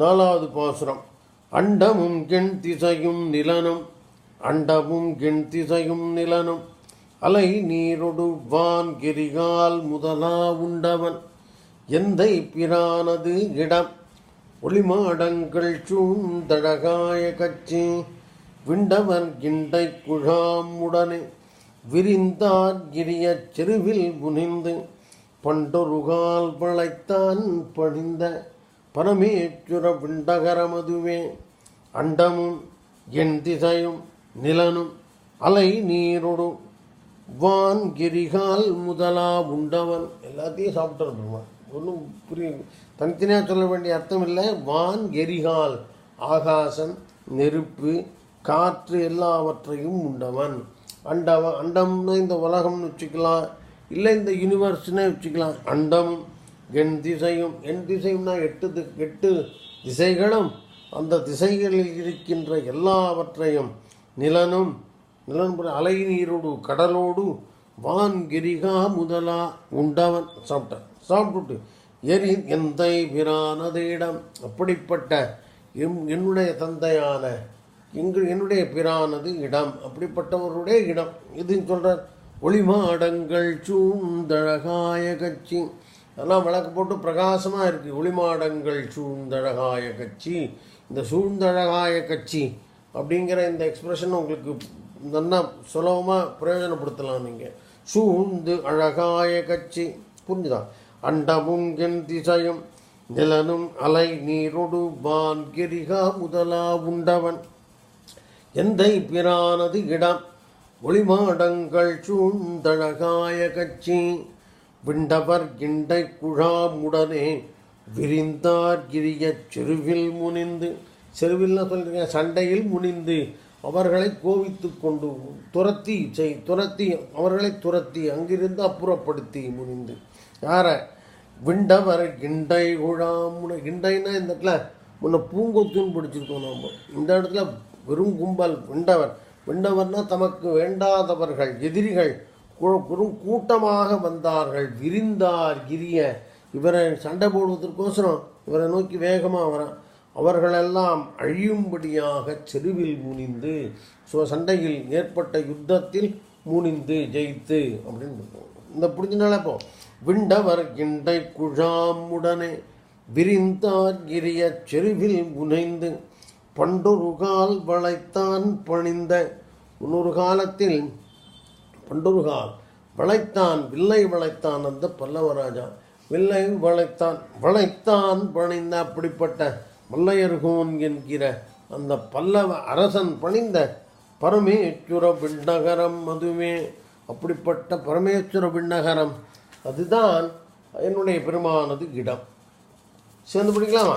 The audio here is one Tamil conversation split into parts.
நாலாவது பாசுரம். அண்டமும் கெண் திசையும் நிலனும் அண்டமும் கெண் திசையும் நிலனும். அலை நீரொடுவான் கிரிகால் முதலா உண்டவன். எந்தை பிரானது இடம்? ஒளிமாடங்கள் சூந்தழகாய கச்சி. விண்டவன் கிண்டை குழாம் உடனே விரிந்தார் கிரிய செருவில் புனிந்து. பண்டொருகால் பழைத்தான் பணிந்த பரமேச்சுர விண்டகரமதுவே அண்டமும் என் திசையும் நிலனும் அலை நீரொடு. வான் கிரிகால் முதலா உண்டவன். எல்லாத்தையும் சாப்பிட்டு பெருமான் ஒன்றும் புரிய தனித்தனியாக சொல்ல வேண்டிய அர்த்தம் இல்லை. வான் எரிகால் ஆகாசம் நெருப்பு காற்று எல்லாவற்றையும் உண்டவன். அண்டவன் அண்டம்னு இந்த உலகம்னு வச்சுக்கலாம். இல்லை இந்த யூனிவர்ஸ்னே வச்சுக்கலாம். அண்டம் என் திசையும் என் திசையும்னா எட்டு தி- எட்டு திசைகளும் அந்த திசைகளில் இருக்கின்ற எல்லாவற்றையும் நிலனும் நிலன் அலை நீரோடு கடலோடு வான் கிரிகா முதலா உண்டவன் சாப்பிட்டான் சாப்பிட்டுட்டு எரி எந்தை பிரானதிடம். அப்படிப்பட்ட எம் என்னுடைய தந்தையான எங்கு என்னுடைய பிரானது இடம் அப்படிப்பட்டவருடைய இடம். இதுன்னு சொல்கிறார் ஒளிமாடங்கள் சூந்தழகாய கட்சி அதெல்லாம் விளக்கு போட்டு பிரகாசமாக இருக்குது ஒளிமாடங்கள் சூழ்ந்தழகாய கட்சி இந்த சூழ்ந்தழகாய கட்சி அப்படிங்கிற இந்த எக்ஸ்பிரஷன் உங்களுக்கு நல்லா சுலபமாக பிரயோஜனப்படுத்தலாம் நீங்கள் சூழ்ந்து அழகாய கட்சி புரிஞ்சுதா? அண்டமும் என் திசையும் நிலனும் அலை நீரொடு வான் கிரிகா முதலா உண்டவன். எந்தை பிரானது இடம்? ஒளிமாடங்கள் சூழ்ந்தழகாய கட்சி விண்டவர் கிண்டை குழாமுடனே விரிந்தார் கிரிய செருவில் முனிந்து. செருவில்னா சொல்றீங்க சண்டையில் முனிந்து அவர்களை கோவித்து கொண்டு துரத்தி செய் துரத்தி அவர்களை துரத்தி அங்கிருந்து அப்புறப்படுத்தி முனிந்து. யார? விண்டவர் கிண்டை குழாமுன கிண்டைனா இந்த இடத்துல முன்ன பூங்கொத்துன்னு பிடிச்சிருக்கோம் நம்ம இந்த இடத்துல வெறும் கும்பல் விண்டவர். விண்டவர்னா தமக்கு வேண்டாதவர்கள் எதிரிகள். பெரும் கூட்டமாக வந்தார்கள். விரிந்தார் கிரிய. இவரை சண்டை போடுவதற்கோசரம் இவரை நோக்கி வேகமாக வரான். அவர்களெல்லாம் அழியும்படியாக செருவில் முனிந்து ஸோ சண்டையில் ஏற்பட்ட யுத்தத்தில் முனிந்து ஜெயித்து அப்படின்னு இந்த புரிஞ்சுனால இப்போ விண்டவர் கிண்டை குழாமுடனே விரிந்தார் கிரிய செருவில் முனைந்து பண்டொரு கால் வளைத்தான் பணிந்த. இன்னொரு காலத்தில் பண்டுருகால் வளைத்தான் வில்லை வளைத்தான் அந்த பல்லவராஜா. வில்லை வளைத்தான் வளைத்தான் பணிந்த அப்படிப்பட்ட மல்லையர்கோன் என்கிற அந்த பல்லவ அரசன் பணிந்த பரமேஸ்வர விண்ணகரம் அதுவே. அப்படிப்பட்ட பரமேஸ்வர விண்ணகரம் அதுதான் என்னுடைய பெருமானது இடம். சேர்ந்து பிடிக்கலாமா?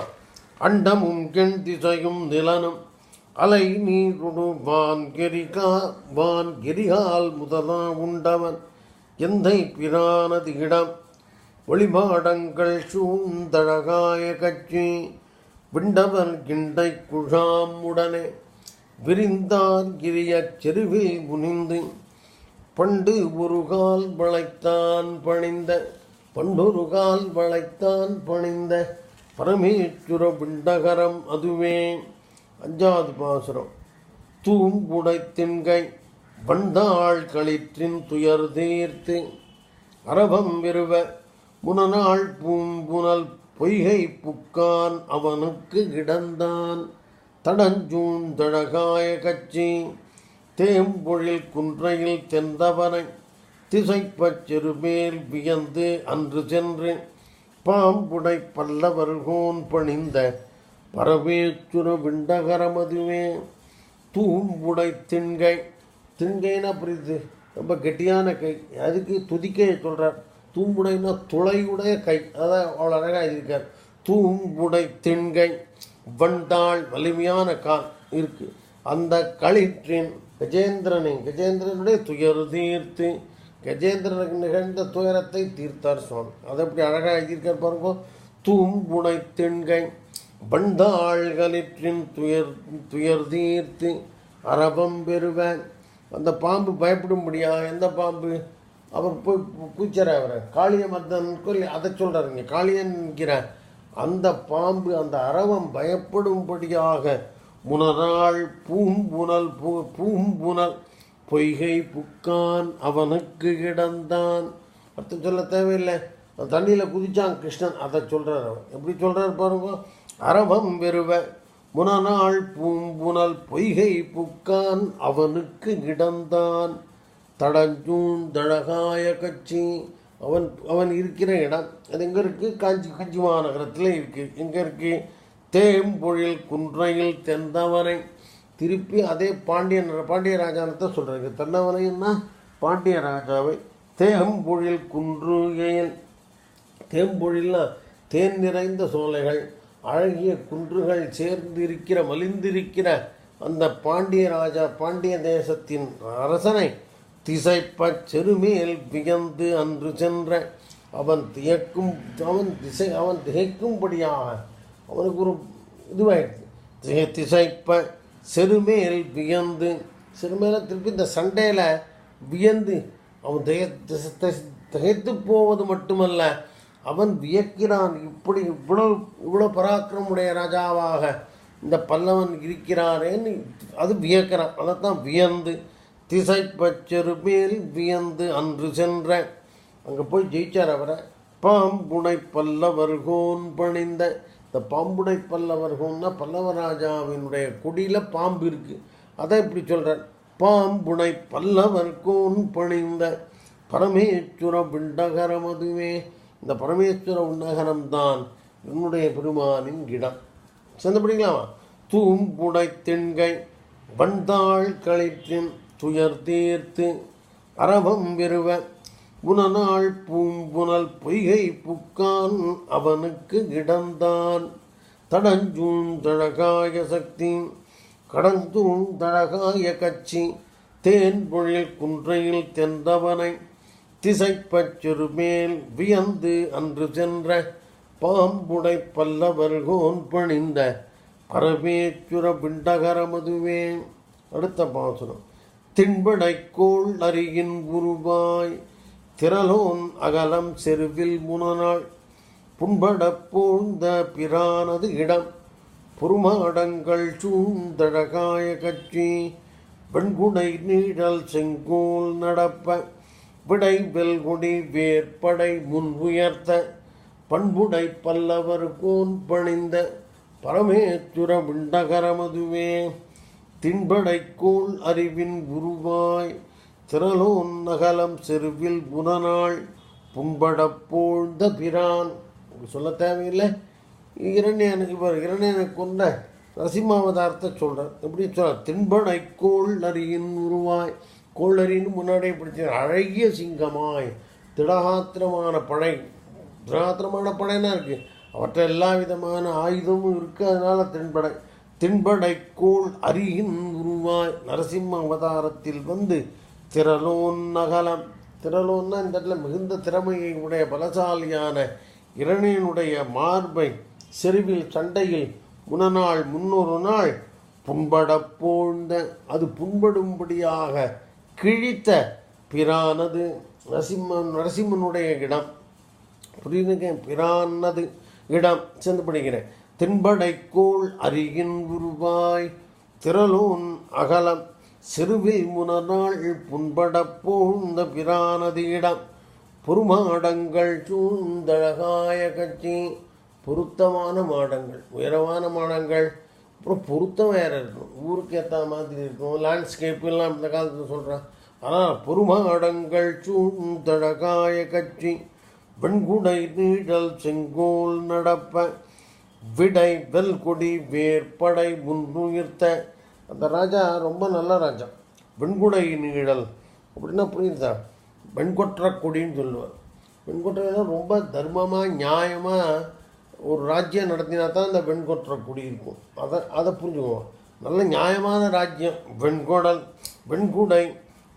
அண்டமும் கெண் திசையும் நிலனும் அலை நீருடு வான் கெரிகா வான் கெரிகால் முதலா உண்டவன். எந்தை பிரானது இடம் ஒளிமாடங்கள் சூந்தழகாய கட்சி விண்டவர் கிண்டை குழாம் உடனே விரிந்தார் கிரிய செருவில் முனிந்து பண்டு ஒரு கால் வளைத்தான் பணிந்த பண்டொரு கால் வளைத்தான் பணிந்த பரமேஸ்வர பிண்டகரம் அதுவே. அஞ்சாவது பாசுரம். தூம்புடை தின்கை வண்டாள் களிற்றின் துயர் தீர்த்து. அரபம் விருவ முனநாள் பூம்புனல் பொய்கை புக்கான் அவனுக்கு கிடந்தான். தடஞ்சூந்தழகாய கட்சி தேம்பொழில் குன்றையில் தெந்தவனை. திசைப்பச் செருமேல் வியந்து அன்று சென்று பாம்புடை பல்லவர்கோன் பணிந்த பரமேச்சுர விண்டகரமதுவே தூம்புடை திண்கை. திண்கைனா புரியுது. ரொம்ப கெட்டியான கை. அதுக்கு துதிக்கையை சொல்கிறார் தூம்புடைனா துளையுடைய கை. அதான் அவ்வளோ அழகாக இருக்கார் தூம்புடை திண்கை. வண்டாள் வலிமையான கால் இருக்குது அந்த களிற்றின் கஜேந்திரனை கஜேந்திரனுடைய துயர் தீர்த்து கஜேந்திரனுக்கு நிகழ்ந்த துயரத்தை தீர்த்தார் சுவாமி. அதை எப்படி அழகாக எழுதியிருக்கார் பாருங்க. தூம்புடை திண்கை. வண்டாள்களிற்றின் துயர் துயர் தீர்த்து அரபம் பெறுவேன். அந்த பாம்பு பயப்படும்படியா? எந்த பாம்பு? அவர் போய் கூச்சர அவரை. காளியமர்தன் கொல்லி அதை சொல்கிறாருங்க காளியன் என்கிற அந்த பாம்பு அந்த அரவம் பயப்படும்படியாக முனராள் பூம்புணல் பூ பூம்புணல் பொய்கை புக்கான் அவனுக்கு கிடந்தான். அர்த்தம் சொல்ல தேவையில்லை. தண்ணியில் குதிச்சான் கிருஷ்ணன். அதை சொல்கிறார் அவர். எப்படி சொல்கிறார் பாருங்க அரவம் வெறுவ முனநாள் பூம்புனல் பொய்கை புக்கான் அவனுக்கு கிடந்தான். தடஞ்சூன் தழகாய கட்சி அவன் அவன் இருக்கிற இடம் அது எங்கே இருக்குது காஞ்சி காஞ்சி மாநகரத்தில் இருக்குது எங்கே இருக்குது தேம்பொழில் குன்றையில் தெந்தவனை திருப்பி அதே பாண்டியன் பாண்டிய ராஜானத்தை சொல்கிறாங்க தென்னவனைன்னா பாண்டிய ராஜாவை. தேம்பொழில் குன்றுகையில் தேம்பொழில்னா தேன் நிறைந்த சோலைகள். அழகிய குன்றுகள் சேர்ந்திருக்கிற மலிந்திருக்கிற அந்த பாண்டிய ராஜா பாண்டிய தேசத்தின் அரசனை திசைப்ப செருமேல் வியந்து அன்று சென்ற அவன் திகக்கும் அவன் திசை அவன் திகைக்கும்படியாக அவனுக்கு ஒரு இதுவாயிடுச்சு திசை திசைப்ப செருமேல் வியந்து செருமேல திருப்பி இந்த சண்டையில் வியந்து அவன் திகை திசை திசை- திகைத்து போவது மட்டுமல்ல அவன் வியக்கிறான். இப்படி இவ்வளவு இவ்வளோ பராக்கிரமுடைய ராஜாவாக இந்த பல்லவன் இருக்கிறானேன்னு அது வியக்கிறான். அதைத்தான் வியந்து திசைப்பச்செரு மேல் வியந்து அன்று சென்ற அங்கே போய் ஜெயிச்சார் அவரை. பாம்புனை பல்லவர்கோன் பணிந்த. இந்த பாம்புனை பல்லவர்கோன்னா பல்லவ ராஜாவினுடைய கொடியில் பாம்பு இருக்குது அதை இப்படி சொல்கிறார் பாம்புனை பல்லவர்கோன் பணிந்த பரமேஸ்வர பிண்டகரம் அதுவே இந்த பரமேஸ்வர உன்னகரம் தான் என்னுடைய பெருமானின் இடம். சேர்ந்தபடிங்களாமா தூம்புடை தென்கை வந்தாள் களிற்றின் துயர் தீர்த்து அரவம் விருவ புனநாள் பூம்புனல் பொய்கை புக்கான் அவனுக்கு இடந்தான். தடஞ்சூன் தழகாய சக்தி கடந்தூன் தழகாய கட்சி தேன் பொழில் குன்றையில் தென்றவனை திசைப்பச் மேல் வியந்து அன்று சென்ற பாம்புடை பல்லவர்கோன் பணிந்த பரமேச்சுர பிண்டகரமதுவே அடுத்த பாசுரம். திண்படைக்கோள் அருகின் உருவாய். திரலோன் அகலம் செருவில் முனநாள். புண்படப் போழ்ந்த பிரானது இடம். புருமாடங்கள் சூழ்ந்தழகாய கட்சி வெண்குடை நீழல் செங்கோல் நடப்ப. விடை வெல்குடி வேற்படை முன் உயர்த்த பண்புடை பல்லவர் கோன் பணிந்த பரமேச்சுர விண்டகரமதுவே திண்படைக்கோள் அறிவின் உருவாய் திரளோன் நகலம் செருவில் புனநாள் புண்பட போழ்ந்த பிரான். சொல்ல தேவையில்லை. இரண்யனுக்கு இவர் இரண்யனை கொண்ட நரசிம்மாவதாரத்தை சொல்கிறார் எப்படி சொல்கிறார் தின்படை கோள் நரியின் உருவாய் கோளரின்னு முன்னாடி பிடிச்ச அழகிய சிங்கமாய் திடகாத்திரமான படை. திடகாத்திரமான படைனா இருக்குது அவற்றை எல்லா விதமான ஆயுதமும் இருக்குது அதனால் தென்படை தென்படை கோள் அரியின் உருவாய். நரசிம்ம அவதாரத்தில் வந்து திரளோன் நகலம். திரளோன்னா இந்த இடத்துல மிகுந்த திறமையை உடைய பலசாலியான இரணியனுடைய மார்பை செருவில் சண்டையில் முனநாள் முன்னொரு நாள் புண்பட போழ்ந்த. அது புண்படும்படியாக கிழித்த பிரானது நரசிம்மன் நரசிம்மனுடைய இடம். புரியுதுங்க? பிரானது இடம். சேர்ந்து படிக்கிறேன். தென்படைக்கோள் அருகின் உருவாய் திரளூன் அகலம். சிறுவில் முனநாள் புண்பட போழ்ந்த பிரானது இடம். பொறுமாடங்கள் சூழ்ந்தழகாய கட்சி. பொருத்தமான மாடங்கள் உயரமான மாடங்கள். அப்புறம் பொருத்தம் வேறு இருக்கும். ஊருக்கு ஏற்ற மாதிரி இருக்கும். லேண்ட்ஸ்கேப் எல்லாம் இந்த காலத்தில் சொல்கிறான் ஆனால் பொறுமாடங்கள் சூழ்ந்தழகாய கட்சி வெண்குடை நீடல் செங்கோல் நடப்ப விடை வெல்கொடி வேற்படை முன்னுயிர்த்த. அந்த ராஜா ரொம்ப நல்ல ராஜா. வெண்குடை நீழல் அப்படின்னா புரியுதா? வெண்கொற்ற கொடின்னு சொல்லுவார். வெண்கொற்றைனா ரொம்ப தர்மமாக நியாயமாக ஒரு ராஜ்யம் நடத்தினா தான் இந்த வெண்கொற்ற குடி இருக்கும் அதை அதை புரிஞ்சுக்குவோம். நல்ல நியாயமான ராஜ்யம். வெண்கொடல் வெண்குடை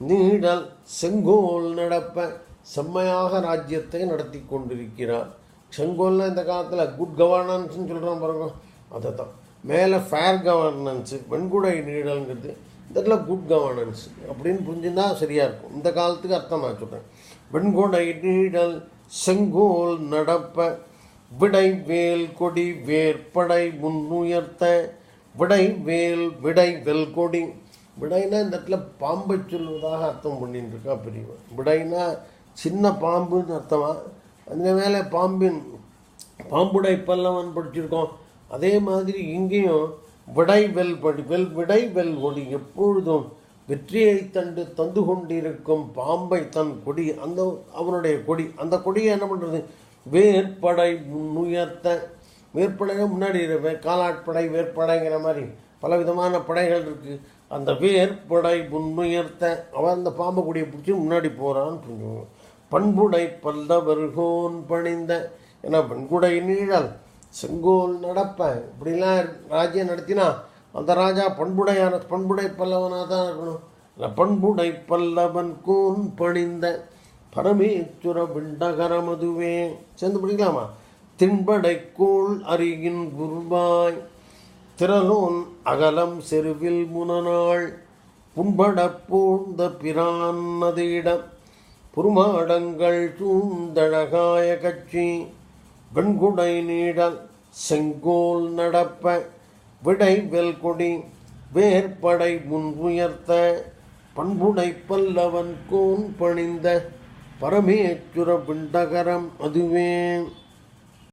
நீடல் செங்கோல் நடப்ப செம்மையாக ராஜ்யத்தை நடத்தி கொண்டிருக்கிறார். செங்கோல்னால் இந்த காலத்தில் குட் கவர்னன்ஸ்னு சொல்கிறோம் பாருங்க. அதை தான் மேலே ஃபேர் கவர்னன்ஸு வெண்குடை நீடல்ங்கிறது இந்த இடத்துல குட் கவர்னன்ஸ் அப்படின்னு புரிஞ்சுன்னா சரியாக இருக்கும். இந்த காலத்துக்கு அர்த்தம் நான் சொல்கிறேன் வெண்குடை நீடல் செங்கோல் நடப்ப விடை வேல் கொடி வேற்படை முன்னுயர்த்த விடை வேல் விடை வெல் கொடி. விடைனா இந்த இடத்துல பாம்பை சொல்வதாக அர்த்தம் பண்ணிட்டு இருக்கா பெரியவன் விடைனா சின்ன பாம்புன்னு அர்த்தமா? அந்த மேலே பாம்பின் பாம்புடை பல்லவன் படிச்சிருக்கோம். அதே மாதிரி இங்கேயும் விடை வெல் படி வெல் விடை வெல் கொடி எப்பொழுதும் வெற்றியை தண்டு தந்து கொண்டிருக்கும் பாம்பை தன் கொடி அந்த அவனுடைய கொடி அந்த கொடியை என்ன பண்ணுறது வேற்படை முன்னுயர்த்த வேற்படைனா முன்னாடி இரு- காலாட்படை வேற்படைங்கிற மாதிரி பல விதமான படைகள் இருக்குது அந்த வேற்படை முன்னுயர்த்த அவன் அந்த பாம்பு கொடியை பிடிச்சி முன்னாடி போகிறான்னு புரிஞ்சுக்கணும் பண்புடை பல்லவர்கோன் பணிந்த ஏன்னா பண்புடை நீழல் செங்கோல் நடப்ப இப்படிலாம் ராஜ்யம் நடத்தினா அந்த ராஜா பண்புடையான பண்புடை பல்லவனாக தான் இருக்கணும். இல்லை பண்புடை பல்லவன் கூன் பணிந்த பரமேஸ்வர விண்டகரமதுவே. சேர்ந்து பிடிக்கலாமா? திண்படைக்கோள் அருகின் குருவாய் திரலோன் அகலம் செருவில் முனநாள். புண்பட பூந்த பிரான்னதியிடம் புருமாடங்கள் சூழ்ந்தழகாய கட்சி. வெண்குடை நீடல் செங்கோல் நடப்ப. விடை வெல் கொடி வேற்படை முன் உயர்த்த பண்புடை பல்லவன் கோன் பணிந்த. பரமேச்சுர பிண்டகரம் அதுவே.